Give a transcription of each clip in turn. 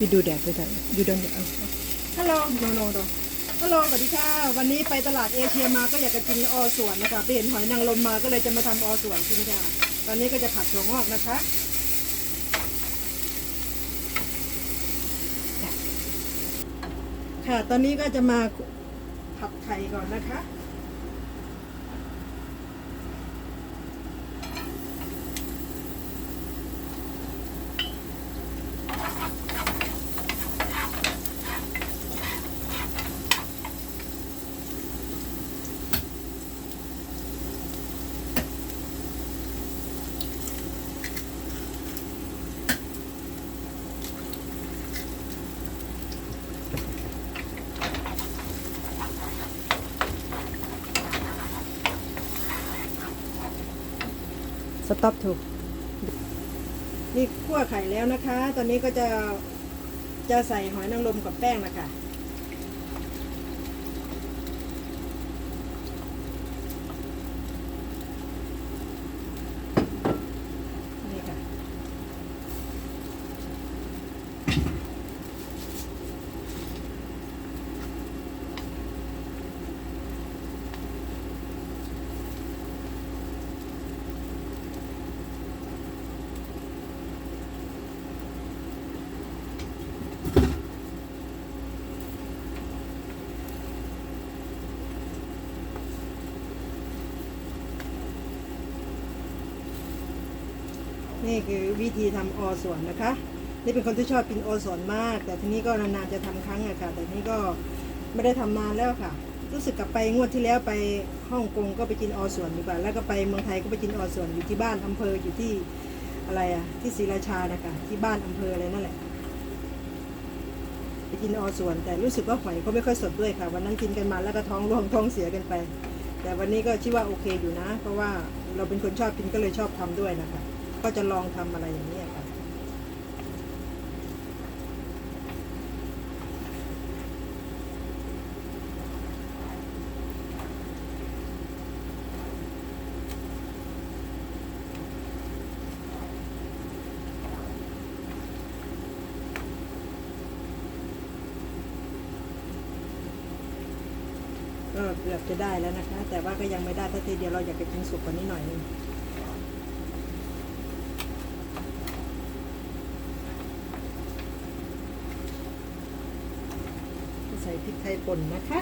You do that with that. You don't. Oh, oh. Hello. No, no, no. ฮัลโหลสวัสดีค่ะ วันนี้ไปตลาดเอเชียมาก็อยากจะกินออส่วนนะคะไปเห็นหอยนางรมมาก็เลยจะมาทำออส่วนกินค่ะ ตอนนี้ก็จะผัดถั่วงอกนะคะ ค่ะ ตอนนี้ก็จะมาผัดไข่ก่อนนะคะ สต็อปถูกนี่คั่วไข่แล้วนะคะ ตอนนี้ก็จะจะใส่หอยนางรมกับแป้งนะคะ นี่ค่ะ นี่คือวิธีทำออส่วนนะคะ นี่เป็นคนที่ชอบกินอส่วนมาก แต่ทีนี้ก็นานๆจะทำครั้งอะค่ะ แต่นี้ก็ไม่ได้ทำนานแล้วค่ะ รู้สึกกลับไปงวดที่แล้วไปฮ่องกงก็ไปกินอส่วนดีกว่า แล้วก็ไปเมืองไทยก็ไปกินอส่วนอยู่ที่บ้านอำเภออยู่ที่อะไรอะที่ศรีราชานะคะที่บ้านอำเภออะไรนั่นแหละไปกินอส่วน แต่รู้สึกว่าหอยเขาไม่ค่อยสดด้วยค่ะ วันนั้นกินกันมาแล้วก็ท้องร่วงท้องเสียกันไป แต่วันนี้ก็คิดว่าโอเคอยู่นะ เพราะว่าเราเป็นคนชอบกินก็เลยชอบทำด้วยนะคะ ก็จะลองทำอะไรอย่างนี้ค่ะก็เกือบจะได้แล้วนะคะ แต่ว่าก็ยังไม่ได้ถ้าทีเดียวเราอยากจะกินสุกกว่านี้หน่อยนึง ใส่พริกไทยป่นนะคะ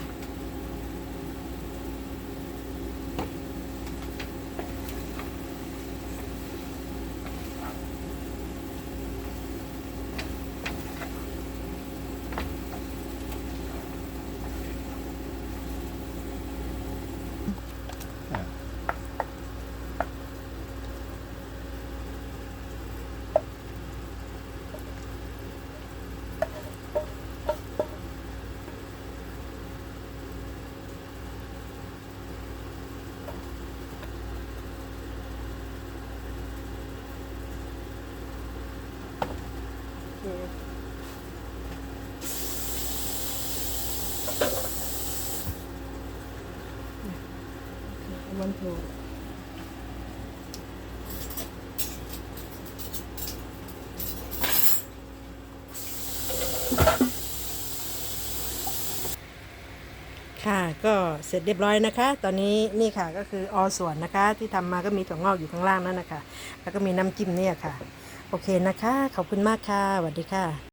โอเคมันถูกค่ะก็เสร็จเรียบร้อยนะคะ ตอนนี้นี่ค่ะก็คืออส่วนนะคะ ที่ทำมาก็มีถั่วงอกอยู่ข้างล่างนั่นนะคะแล้วก็มีน้ำจิ้มเนี่ยค่ะ โอเคนะคะ ขอบคุณมากค่ะสวัสดีค่ะ